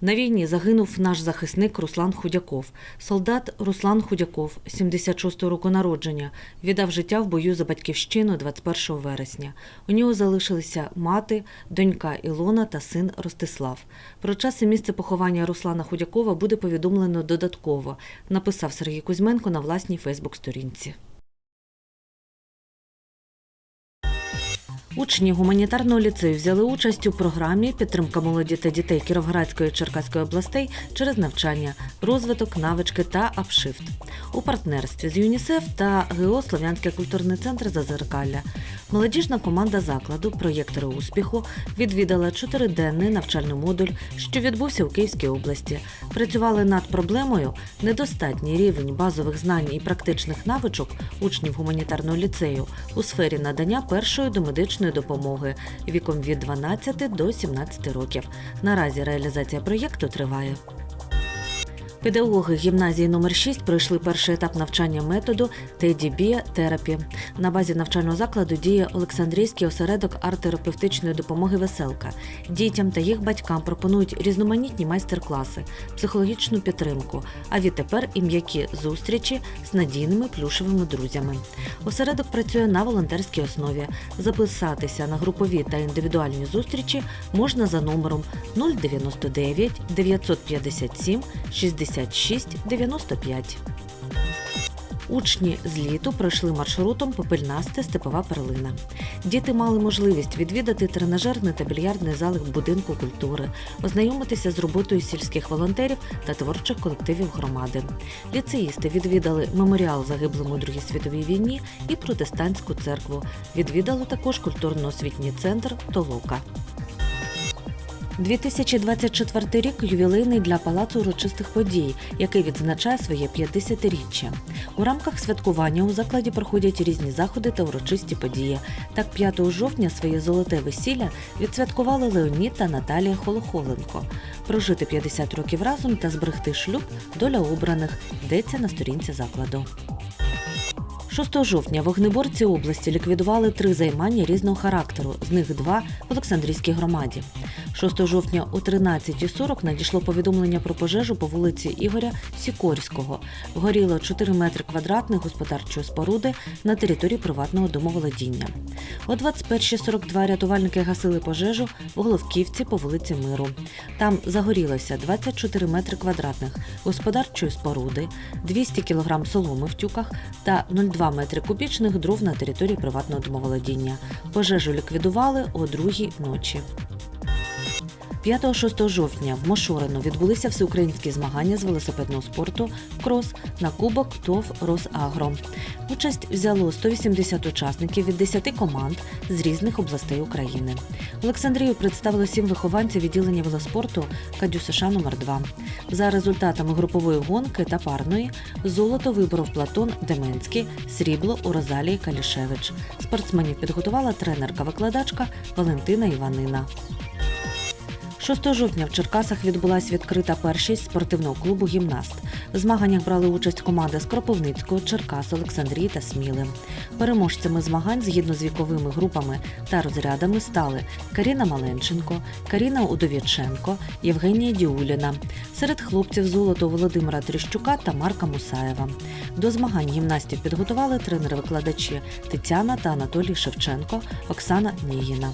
На війні загинув наш захисник Руслан Худяков. Солдат Руслан Худяков, 76-го року народження, віддав життя в бою за батьківщину 21 вересня. У нього залишилися мати, донька Ілона та син Ростислав. Про час і місце поховання Руслана Худякова буде повідомлено додатково, написав Сергій Кузьменко на власній Фейсбук-сторінці. Учні гуманітарного ліцею взяли участь у програмі Підтримка молоді та дітей Кіровоградської і Черкаської областей через навчання, розвиток, навички та апшифт у партнерстві з ЮНІСЕФ та ГО Слов'янський культурний центр Зазеркалля. Молодіжна команда закладу Проєктори успіху відвідала чотириденний навчальний модуль, що відбувся у Київській області. Працювали над проблемою недостатній рівень базових знань і практичних навичок учнів гуманітарного ліцею у сфері надання першої домедичної допомоги віком від 12 до 17 років. Наразі реалізація проєкту триває. Педагоги гімназії номер 6 пройшли перший етап навчання методу ТДБ терапі. На базі навчального закладу діє Олександрійський осередок арт-терапевтичної допомоги Веселка. Дітям та їх батькам пропонують різноманітні майстер-класи, психологічну підтримку, а відтепер і м'які зустрічі з надійними плюшевими друзями. Осередок працює на волонтерській основі. Записатися на групові та індивідуальні зустрічі можна за номером 099 957 66 95. Учні з літу пройшли маршрутом Попельнасте Степова перлина. Діти мали можливість відвідати тренажерний та більярдний зали будинку культури, ознайомитися з роботою сільських волонтерів та творчих колективів громади. Ліцеїсти відвідали меморіал загиблим у Другій світовій війні і протестантську церкву. Відвідали також культурно-освітній центр Толока. 2024 рік ювілейний для палацу урочистих подій, який відзначає своє 50-річчя. У рамках святкування у закладі проходять різні заходи та урочисті події. Так, 5 жовтня своє золоте весілля відсвяткували Леонід та Наталія Холохоленко. Прожити 50 років разом та зберегти шлюб доля обраних йдеться на сторінці закладу. 6 жовтня вогнеборці області ліквідували три займання різного характеру, з них два в Олександрійській громаді. 6 жовтня о 13.40 надійшло повідомлення про пожежу по вулиці Ігоря Сікорського. Горіло 4 метри квадратних господарчої споруди на території приватного домоволодіння. О 21.42 рятувальники гасили пожежу в Головківці по вулиці Миру. Там загорілося 24 метри квадратних господарчої споруди, 200 кг соломи в тюках та 0,2 метри кубічних дров на території приватного домоволодіння. Пожежу ліквідували о другій ночі. 5-6 жовтня в Мошорину відбулися всеукраїнські змагання з велосипедного спорту крос на кубок ТОВ Росагро. Участь взяло 180 учасників від 10 команд з різних областей України. Олександрію представили сім вихованців відділення велоспорту Кадю США номер 2 За результатами групової гонки та парної золото виборов Платон Деменський, срібло у Розалії Калішевич. Спортсменів підготувала тренерка-викладачка Валентина Іванина. 6 жовтня в Черкасах відбулася відкрита першість спортивного клубу Гімнаст. В змаганнях брали участь команди з Кропивницького, Черкас, Олександрії та Сміли. Переможцями змагань згідно з віковими групами та розрядами стали Каріна Маленченко, Каріна Удовіченко, Євгенія Діуліна. Серед хлопців золото Володимира Тріщука та Марка Мусаєва. До змагань гімнастів підготували тренери-викладачі Тетяна та Анатолій Шевченко, Оксана Нігіна.